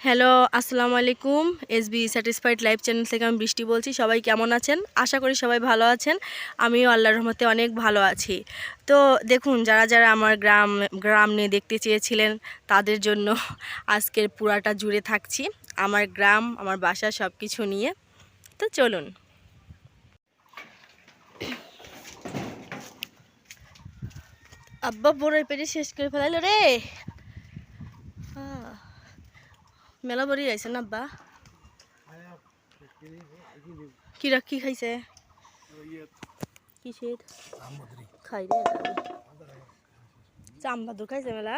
Hello, আসসালামু আলাইকুম। S B satisfied live channel থেকে আমি বৃষ্টি বলছি। সবাই কেমন আছেন? আশা করি সবাই ভালো আছেন। আমিও আল্লাহর রহমতে অনেক ভালো আছি। তো দেখুন, যারা যারা আমার গ্রাম গ্রাম নিয়ে দেখতে চেয়েছিলেন, তাদের জন্য আজকের পুরাটা জুড়ে থাকছি। আমার গ্রাম, আমার বাসা সব কিছু নিয়ে। তো চলুন। আব্বা বড়ই পেটে শেষ করে ফেলাইলো রে। মেলা বড়ি আইছে না আব্বা? কি রাখি খাইছে? কিসের? খাই রে চাম্বাদুর খাইছে মেলা?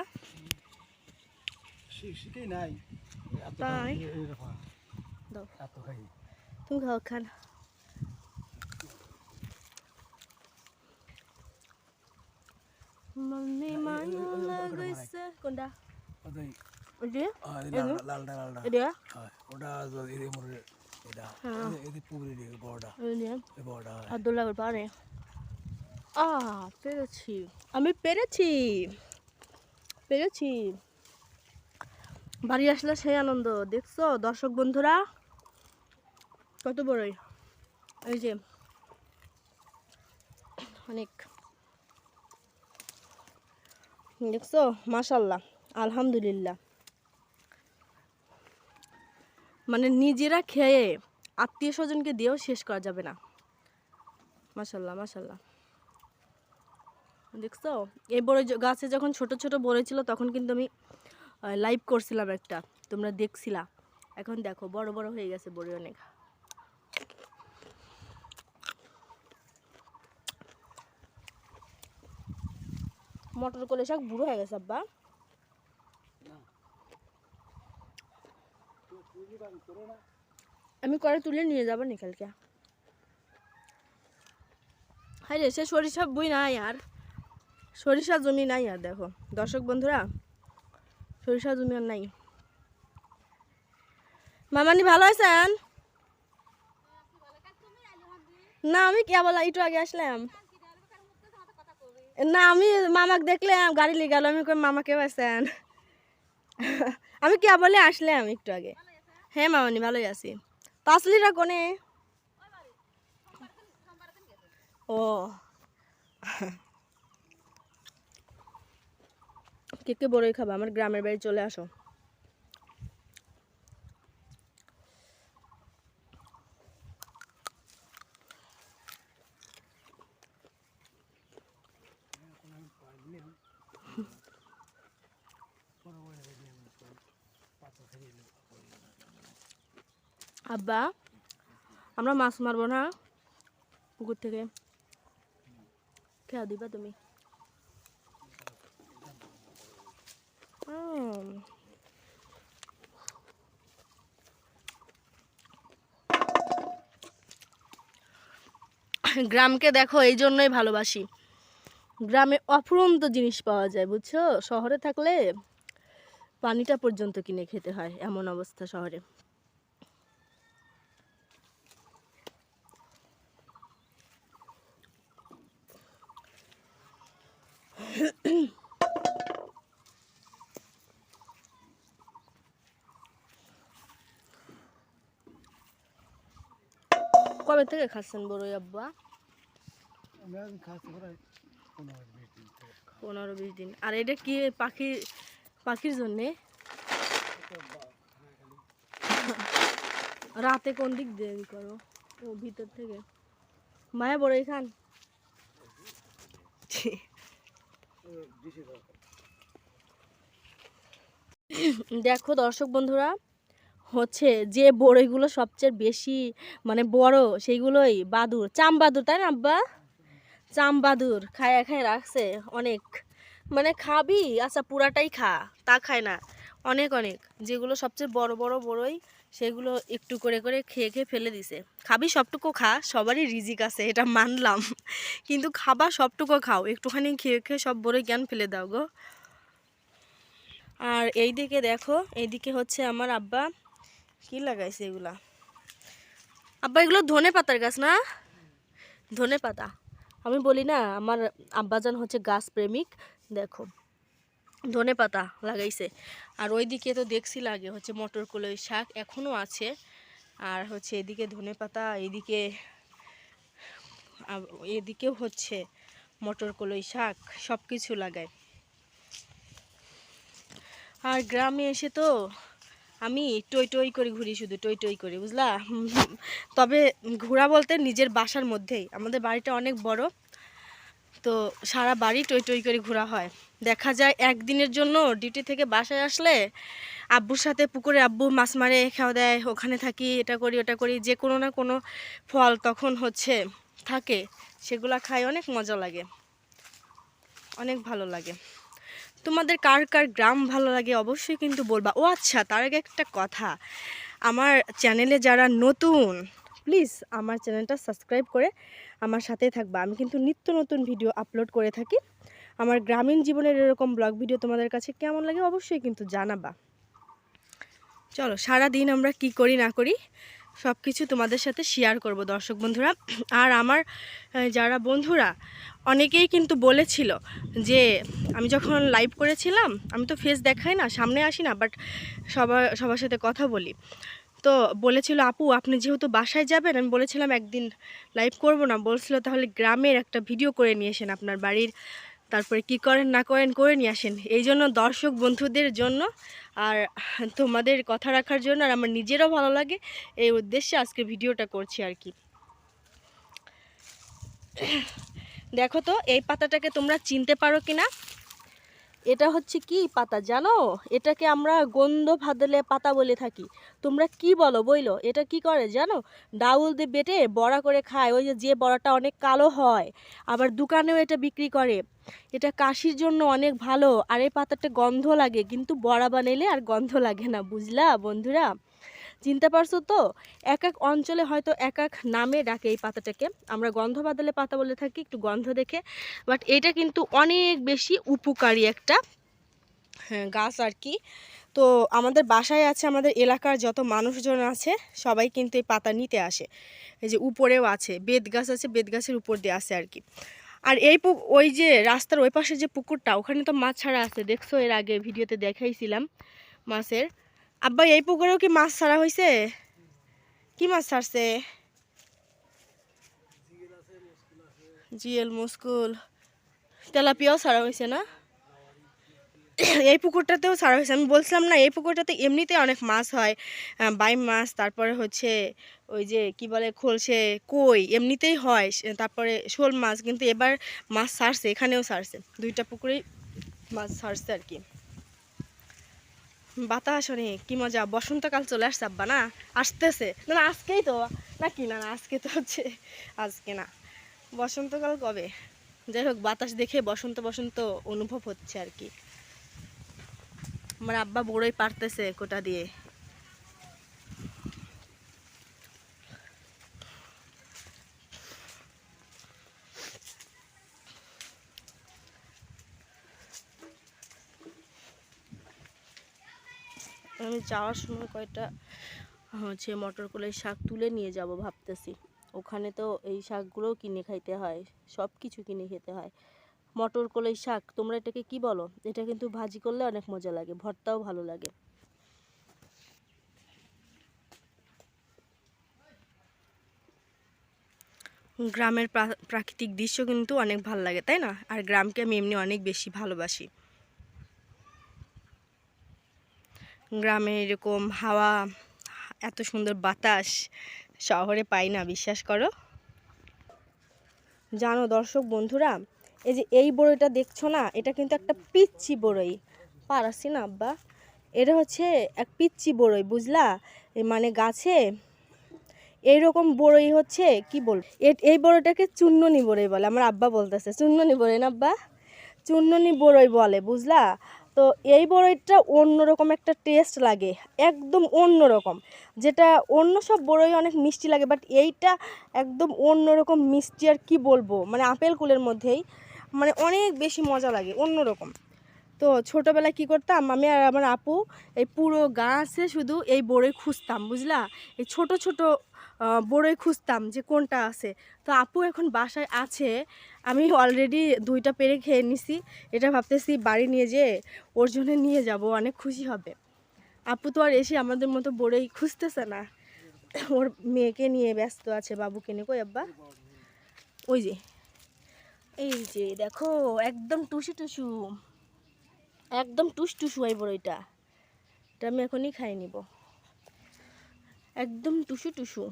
তাই? তুমি খাও, খান। মনে মানো লাগাইছে কোনটা? পেরেছি আমি পেরেছি পেরেছি বাড়ি আসলে সেই আনন্দ দেখছ? দর্শক বন্ধুরা কত বড়ই? এই যে অনেক। দেখছ? মাশাল্লাহ আলহামদুলিল্লাহ। মানে নিজেরা খেয়ে আত্মীয় স্বজনকে দিয়েও শেষ করা যাবে না। মাশাল্লাহ মাশাল্লাহ দেখছ? এই বড় গাছে যখন ছোট ছোট বড় ছিল তখন কিন্তু আমি লাইভ করছিলাম একটা। তোমরা দেখছিলা। এখন দেখো, বড় বড় হয়ে গেছে বড়ি অনেক। মটর কলে শাক বুড়ো হয়ে গেছে, আব্বা। আমি করে তুলে নিয়ে যাব নি কালকে রে, সে সরিষা বই নাই আর। সরিষা জমি নাই আর দেখো। দর্শক বন্ধুরা, সরিষা জমি আর নাই। মামানি ভালো আছেন? না, আমি কে বলা, একটু আগে আসলাম। না, আমি মামাকে দেখলাম, গাড়ি লিয়ে গেল, আমি কই, মামা কেউ আছেন? আমি কে বলে আসলাম একটু আগে? হ্যাঁ মামানি ভালোই আছি। পাঁচলিটা কোনে? ও। কে কে বড়ই খাবা? আমার গ্রামের বাড়ি চলে আসো। আব্বা, আমরা মাছ মারবো না। পুকুর থেকে। খেয়া দিবা তুমি। গ্রামকে দেখো, এই জন্যই ভালোবাসি। গ্রামে অফুরন্ত জিনিস পাওয়া যায়, বুঝছ? শহরে থাকলে পানিটা পর্যন্ত কিনে খেতে হয়, এমন অবস্থা শহরে। কবে থেকে খাচ্ছেন বড়ই আব্বা? পনেরো বিশ দিন আর এটা কি পাখি পাখির জন্যে? রাতে কোন দিক দিয়ে করো ও ভিতর থেকে। মায়া বড়ই খান। দেখো দর্শক বন্ধুরা, হচ্ছে যে বড়ইগুলো সবচেয়ে বেশি মানে বড়, সেইগুলোই বাদুর। চাম বাদুর তাই না আব্বা? চাম বাদুর খায় খায় রাখছে অনেক। মানে খাবি? আচ্ছা পুরাটাই খা, তা খায় না। অনেক অনেক। যেগুলো সবচেয়ে বড় বড় বড়ই সেগুলো একটু করে করে খেয়ে খেয়ে ফেলে দিছে। খাবি সবটুকু খা, সবারই রিজিক আছে, এটা মানলাম। কিন্তু খাবার সবটুকু খাও, একটুখানি খেয়ে খেয়ে সব বড়ই জ্ঞান ফেলে দাও গো। আর এই দিকে দেখো, এইদিকে হচ্ছে আমার আব্বা, কি লাগাইছে এগুলা? আব্বা, এগুলো ধনে পাতার গাছ না? ধনে পাতা। আমি বলি না, আমার আব্বাজান হচ্ছে গাছ প্রেমিক, দেখো। ধনে পাতা লাগাইছে। আর ওইদিকে তো দেখছি লাগে হচ্ছে মটর কলই শাক এখনও আছে। আর হচ্ছে এদিকে ধনে পাতা, এদিকে এদিকেও হচ্ছে মটর কলই শাক সব কিছু লাগায়। আর গ্রামে এসে তো আমি টই টই করে ঘুরি শুধু, টই টই করে, বুঝলা? তবে ঘোরা বলতে নিজের বাসার মধ্যেই। আমাদের বাড়িটা অনেক বড়, তো সারা বাড়ি টই টই করে ঘোরা হয়। দেখা যায় একদিনের জন্য ডিউটি থেকে বাসায় আসলে আব্বুর সাথে পুকুরে আব্বু মাছ মারে, খাওয়া দেয়, ওখানে থাকি, এটা করি, ওটা করি, যে কোনো না কোনো ফল তখন হচ্ছে, থাকে, সেগুলা খাই, অনেক মজা লাগে, অনেক ভালো লাগে। তোমাদের কার কার গ্রাম ভালো লাগে অবশ্যই কিন্তু বলবা। ও আচ্ছা তার আগে একটা কথা, আমার চ্যানেলে যারা নতুন, প্লিজ আমার চ্যানেলটা সাবস্ক্রাইব করে আমার সাথেই থাকবা। আমি কিন্তু নিত্য নতুন ভিডিও আপলোড করে থাকি। আমার গ্রামীণ জীবনের এরকম ব্লগ ভিডিও তোমাদের কাছে কেমন লাগে অবশ্যই কিন্তু জানাবা। চলো সারা দিন আমরা কি করি, না করি সব কিছু তোমাদের সাথে শেয়ার করব দর্শক বন্ধুরা। আর আমার যারা বন্ধুরা, অনেকেই কিন্তু বলেছিল যে, আমি যখন লাইভ করেছিলাম, আমি তো ফেস দেখাই না, সামনে আসি না বাট সবার সবার সাথে কথা বলি। তো বলেছিল, আপু, আপনি যেহেতু বাসায় যাবেন, আমি বলেছিলাম একদিন লাইভ করব না। বলছিল, তাহলে গ্রামের একটা ভিডিও করে নিয়ে আসেন আপনার বাড়ির তারপরে কি করেন, না করেন, করে নিয়ে আসেন। এই জন্য দর্শক বন্ধুদের জন্য আর তোমাদের কথা রাখার জন্য আর আমার নিজেরও ভালো লাগে, এই উদ্দেশ্যে আজকে ভিডিওটা করছি আর কি। দেখো তো, এই পাতাটাকে তোমরা চিনতে পারো কি না এটা হচ্ছে কি পাতা, জানো? এটাকে আমরা গন্ধ ভাদলে পাতা বলে থাকি। তোমরা কি বলো বইলো? এটা কি করে জানো? ডাউল দিয়ে বেটে বড়া করে খায়। ওই যে যে বড়াটা অনেক কালো হয়, আবার দোকানেও এটা বিক্রি করে। এটা কাশির জন্য অনেক ভালো, আর এই পাতাটা গন্ধ লাগে, কিন্তু বড়া বানাইলে আর গন্ধ লাগে না, বুঝলা বন্ধুরা? চিনতে পারছ তো? এক এক অঞ্চলে হয়তো এক এক নামে ডাকে এই পাতাটাকে। আমরা গন্ধ বাদলে পাতা বলে থাকি একটু গন্ধ দেখে। বাট এটা কিন্তু অনেক বেশি উপকারী একটা হ্যাঁ, গাছ আর কি। তো আমাদের বাসায় আছে আমাদের এলাকার যত মানুষজন আছে সবাই কিন্তু এই পাতা নিতে আসে। এই যে উপরেও আছে বেত গাছ আছে বেত গাছের উপর দিয়ে আছে আর কি। আর এই ওই যে রাস্তার ওই পাশে যে পুকুরটা ওখানে তো মাছ ছাড়া আছে। দেখছ এর আগে ভিডিওতে দেখাইছিলাম মাছের। আব্বা, এই পুকুরেও কি মাছ ছাড়া হয়েছে কি মাছ ছাড়ছে? জিএল, মুস্কুল। তেলাপিয়াও ছাড়া হয়েছে না? এই পুকুরটাতেও ছাড়া হয়েছে আমি বলছিলাম না, এই পুকুরটাতে এমনিতে অনেক মাছ হয়। বাই মাছ, তারপরে হচ্ছে ওই যে কি বলে, খোলসে কই, এমনিতেই হয়। তারপরে শোল মাছ, কিন্তু এবার মাছ ছাড়ছে, এখানেও ছাড়ছে। দুইটা পুকুরেই মাছ ছাড়ছে আর কি। বাতাস অনেক, কি মজা। বসন্তকাল চলে আসছে, আব্বা, না? আসতেছে। না না, আজকেই তো। না কি না, আজকে তো হচ্ছে, আজকে না। বসন্তকাল কবে? যাই হোক, বাতাস দেখে বসন্ত বসন্ত অনুভব হচ্ছে আর কি। আমার আব্বা বড়ই পারতেছে কোটা দিয়ে। আমি যাওয়ার সময় কয়টা, হচ্ছে মটর কলাই শাক তুলে নিয়ে যাব ভাবতেছি। ওখানে তো এই শাকগুলোও কিনে খাইতে হয় সব কিছু কিনে খেতে হয়। মটর কলাই শাক, তোমরা এটাকে কি বলো? এটা কিন্তু ভাজি করলে অনেক মজা লাগে, ভর্তাও ভালো লাগে। গ্রামের প্রা- প্রাকৃতিক দৃশ্য কিন্তু অনেক ভালো লাগে, তাই না? আর গ্রামকে আমি এমনি অনেক বেশি ভালোবাসি। গ্রামে এরকম হাওয়া, এত সুন্দর বাতাস, শহরে পাই না, বিশ্বাস করো। জানো দর্শক বন্ধুরা, এই যে এই বড়ইটা দেখছ না, এটা কিন্তু একটা পিচ্ছি বড়ই। পারাসি না আব্বা? এটা হচ্ছে এক পিচ্ছি বড়ই, বুঝলা? মানে গাছে এইরকম বড়ই হচ্ছে, কি বল? এই বড়ইটাকে চুন্ননি বড়ই বলে, আমার আব্বা বলতেছে। চুন্ননি বড়ই না আব্বা? চুন্ননি বড়ই বলে, বুঝলা? তো এই বড়ইটা অন্যরকম একটা টেস্ট লাগে, একদম অন্যরকম। যেটা অন্য সব বড়ই অনেক মিষ্টি লাগে বাট এইটা একদম অন্যরকম মিষ্টি আর কি বলব মানে আপেল কুলের মধ্যেই মানে অনেক বেশি মজা লাগে, অন্যরকম। তো ছোটোবেলায় কী করতাম, আমি আর আমার আপু এই পুরো গাছে শুধু এই বড়ই খুঁজতাম, বুঝলা? এই ছোট ছোট বড়ই খুঁজতাম যে কোনটা আছে। তো আপু এখন বাসায় আছে আমি অলরেডি দুইটা পেরে খেয়ে নিছি। এটা ভাবতেছি বাড়ি নিয়ে যেয়ে ওর জন্য নিয়ে যাব, অনেক খুশি হবে। আপু তো আর এসে আমাদের মতো বড়ই খুঁজতেছে না। ওর মেয়েকে নিয়ে ব্যস্ত আছে, বাবুকে নিয়ে। কই আব্বা? ওই যে। এই যে, দেখো, একদম টুসু টুসু। একদম টুস টুসু এই বড়ইটা এটা আমি এখনই খাই নিব। একদম টুসু টুসু।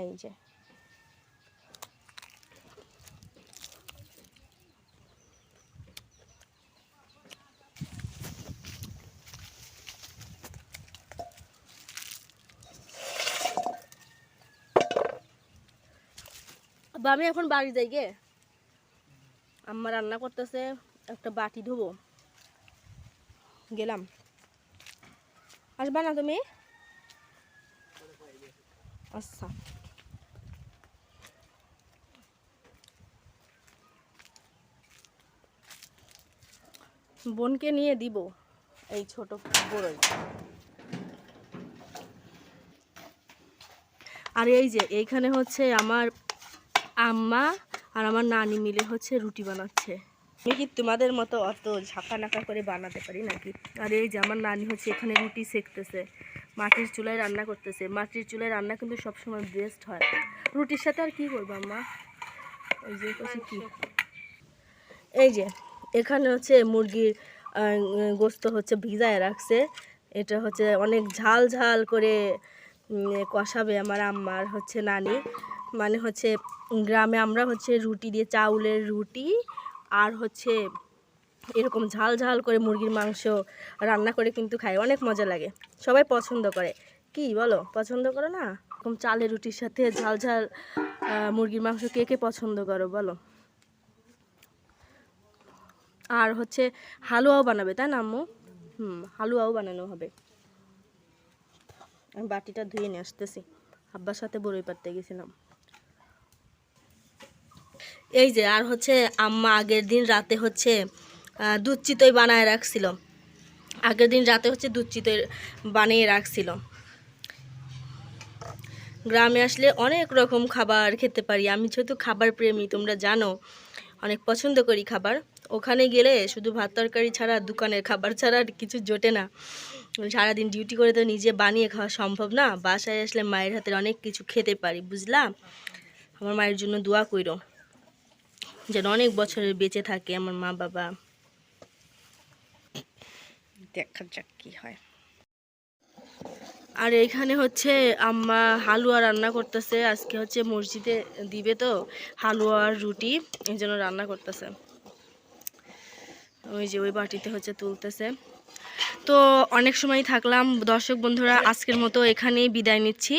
এই যে। আমি এখন বাড়ি যাই গে। আম্মা রান্না করতেছে, একটা বাটি ধোবো। গেলাম। আসবা না তুমি? আচ্ছা। বোনকে নিয়ে দিব, এই ছোট বড়ই। আর এই যে, এইখানে হচ্ছে আমার আম্মা আর আমার নানি মিলে হচ্ছে রুটি বানাচ্ছে। আমি কি তোমাদের মতো অত ঝাঁকা নাকা করে বানাতে পারি নাকি? আর এই যে আমার নানি হচ্ছে এখানে রুটি সেকতেছে, মাটির চুলায় রান্না করতেছে। মাটির চুলায় রান্না কিন্তু সবসময় বেস্ট হয়। রুটির সাথে আর কি করব আম্মা? এই যে কি? এই যে, এখানে হচ্ছে মুরগির গোস্ত হচ্ছে ভিজায় রাখছে। এটা হচ্ছে অনেক ঝাল ঝাল করে কষাবে আমার আম্মার হচ্ছে নানি। মানে হচ্ছে গ্রামে আমরা হচ্ছে রুটি দিয়ে, চাউলের রুটি আর হচ্ছে এরকম ঝাল ঝাল করে মুরগির মাংস রান্না করে কিন্তু খাই, অনেক মজা লাগে। সবাই পছন্দ করে। কি বলো? পছন্দ করো না? এরকম চালের রুটির সাথে ঝাল ঝাল মুরগির মাংস কে কে পছন্দ করো বলো? আর হচ্ছে হালুয়াও বানাবে, তাই না আম্মু? হুম, হালুয়াও বানানো হবে। আমি বাটিটা ধুয়ে নিয়ে আসতেছি। আব্বার সাথে বড়ই পাড়তে গেছিলাম। এই যে, আর হচ্ছে আম্মা আগের দিন রাতে হচ্ছে দুধ বানায় রাখছিল। আগের দিন রাতে হচ্ছে দুধ বানিয়ে রাখছিল। গ্রামে আসলে অনেক রকম খাবার খেতে পারি। আমি যেহেতু খাবার প্রেমী, তোমরা জানো, অনেক পছন্দ করি খাবার। ওখানে গেলে শুধু ভাত তরকারি ছাড়া, দোকানের খাবার ছাড়া আর কিছু জোটে না। সারাদিন ডিউটি করে তো নিজে বানিয়ে খাওয়া সম্ভব না। বাসায় আসলে মায়ের হাতের অনেক কিছু খেতে পারি, বুঝলা? আমার মায়ের জন্য দোয়া কইরো। যেন অনেক বছরের বেঁচে থাকে আমার মা বাবা। দেখা যাক কি হয়। আর এখানে হচ্ছে আম্মা হালুয়া রান্না করতেছে। আজকে হচ্ছে মসজিদে দিবে তো হালুয়া আর রুটি এই জন্য রান্না করতেছে। ওই যে ওই বাটিতে হচ্ছে তুলতেছে। তো অনেক সময় থাকলাম। দর্শক বন্ধুরা, আজকের মতো এখানেই বিদায় নিচ্ছি।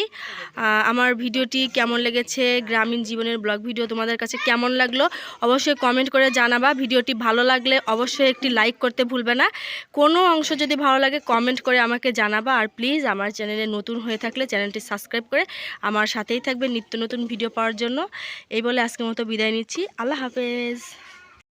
আমার ভিডিওটি কেমন লেগেছে, গ্রামীণ জীবনের ব্লগ ভিডিও তোমাদের কাছে কেমন লাগল, অবশ্যই কমেন্ট করে জানাবা। ভিডিওটি ভালো লাগলে অবশ্যই একটি লাইক করতে ভুলবে না। কোনো অংশ যদি ভালো লাগে কমেন্ট করে আমাকে জানাবা। আর প্লিজ আমার চ্যানেলে নতুন হয়ে থাকলে চ্যানেলটি সাবস্ক্রাইব করে আমার সাথেই থাকবে নিত্য নতুন ভিডিও পাওয়ার জন্য। এই বলে আজকের মতো বিদায় নিচ্ছি। আল্লাহ হাফেজ।